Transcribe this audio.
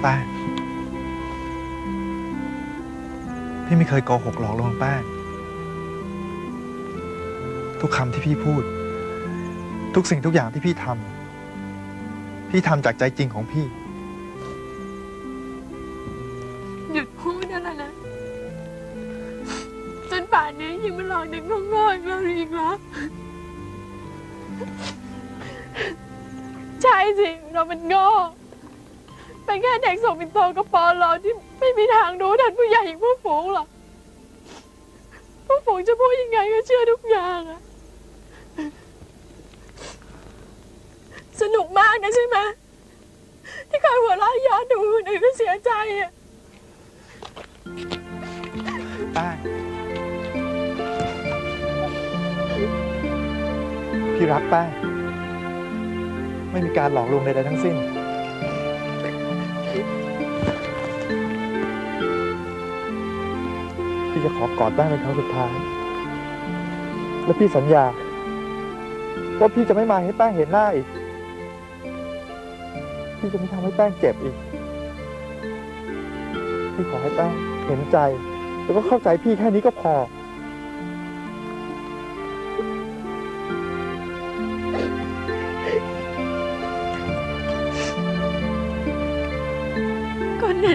แป้ง พี่ไม่เคยโกหกหลอกลวงแป้ง ทุกคำที่พี่พูด ทุกสิ่งทุกอย่างที่พี่ทำพี่ทำจากใจจริงของพี่ หยุดพูดได้แล้วนะจนป่านนี้ยังมาหลอกเด็กน้อง่ๆอีกแล้วอีกแล้วใช่สิเราเป็นโง่ เป็นแค่เด็กส่งปินโตกับปอลอที่ไม่มีทางรู้ทันผู้ใหญ่อย่างพวกฝูงหรอกพวกฝูงจะพูดยังไงก็เชื่อทุกอย่างอะสนุกมากนะใช่ไหมที่เคยหัวเราะย้อนดูคนอื่นก็เสียใจอะป้งพี่รักป้งไม่มีการหลอกลวงใดๆทั้งสิ้น พี่จะขอกอดแป้งเป็นครั้งสุดท้าย และพี่สัญญา ว่าพี่จะไม่มาให้แป้งเห็นหน้าอีก พี่จะไม่ทำให้แป้งเจ็บอีก พี่ขอให้แป้งเห็นใจ แล้วก็เข้าใจพี่แค่นี้ก็พอคนเห็